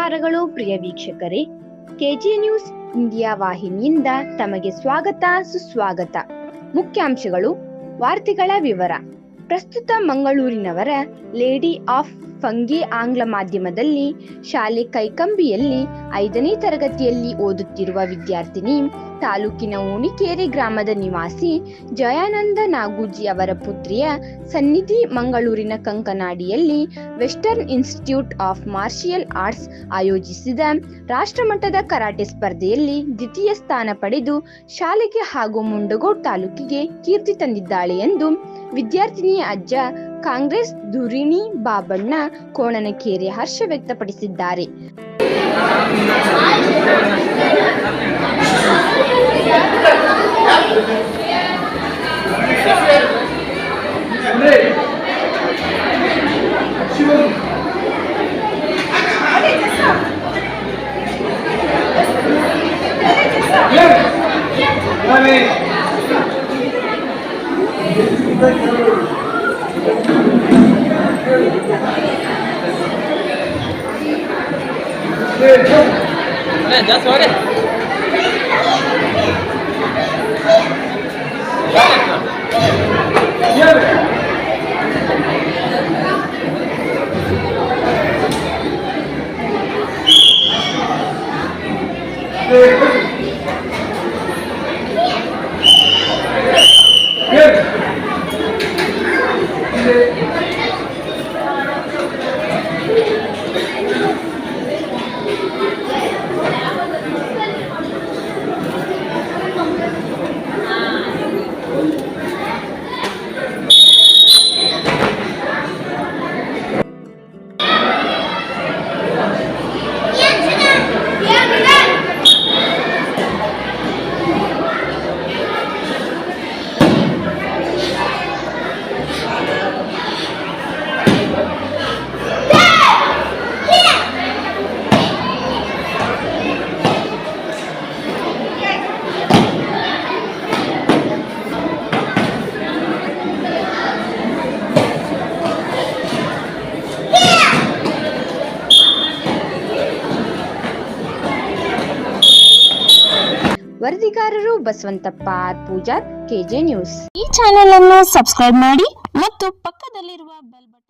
ನಮಸ್ಕಾರಗಳು ಪ್ರಿಯ ವೀಕ್ಷಕರೇ. KG news India ವಾಹಿನಿಯಿಂದ ತಮಗೆ ಸ್ವಾಗತ ಸುಸ್ವಾಗತ. ಮುಖ್ಯಾಂಶಗಳು ವಾರ್ತೆಗಳ ವಿವರ. ಪ್ರಸ್ತುತ ಮಂಗಳೂರಿನವರ ಲೇಡಿ ಆಫ್ ಫಂಗಿ ಆಂಗ್ಲ ಮಾಧ್ಯಮದಲ್ಲಿ ಶಾಲೆ ಕೈಕಂಬಿಯಲ್ಲಿ ಐದನೇ ತರಗತಿಯಲ್ಲಿ ಓದುತ್ತಿರುವ ವಿದ್ಯಾರ್ಥಿನಿ ತಾಲೂಕಿನ ಓಣಿಕೇರಿ ಗ್ರಾಮದ ನಿವಾಸಿ ಜಯಾನಂದ ನಾಗೂಜಿ ಅವರ ಪುತ್ರಿಯ ಸನ್ನಿಧಿ ಮಂಗಳೂರಿನ ಕಂಕನಾಡಿಯಲ್ಲಿ western institute of martial arts ಆಯೋಜಿಸಿದ ರಾಷ್ಟ್ರಮಟ್ಟದ ಕರಾಟೆ ಸ್ಪರ್ಧೆಯಲ್ಲಿ ದ್ವಿತೀಯ ಸ್ಥಾನ ಪಡೆದು ಶಾಲೆಗೆ ಹಾಗೂ ಮುಂಡಗೋಡ್ ತಾಲೂಕಿಗೆ ಕೀರ್ತಿ ತಂದಿದ್ದಾಳೆ ಎಂದು ವಿದ್ಯಾರ್ಥಿನಿಯ ಅಜ್ಜ ಕಾಂಗ್ರೆಸ್ ಧುರಿಣಿ ಬಾಬಣ್ಣ ಕೋಣನಕೇರಿ ಹರ್ಷ ವ್ಯಕ್ತಪಡಿಸಿದ್ದಾರೆ. દસ વડે Thank you. ವರದಿಗಾರರು Basavantappa R Pujar, KJ news. ಈ ಚಾನೆಲ್ ಅನ್ನು ಸಬ್ಸ್ಕ್ರೈಬ್ ಮಾಡಿ ಮತ್ತು ಪಕ್ಕದಲ್ಲಿರುವ ಬೆಲ್ ಬಟನ್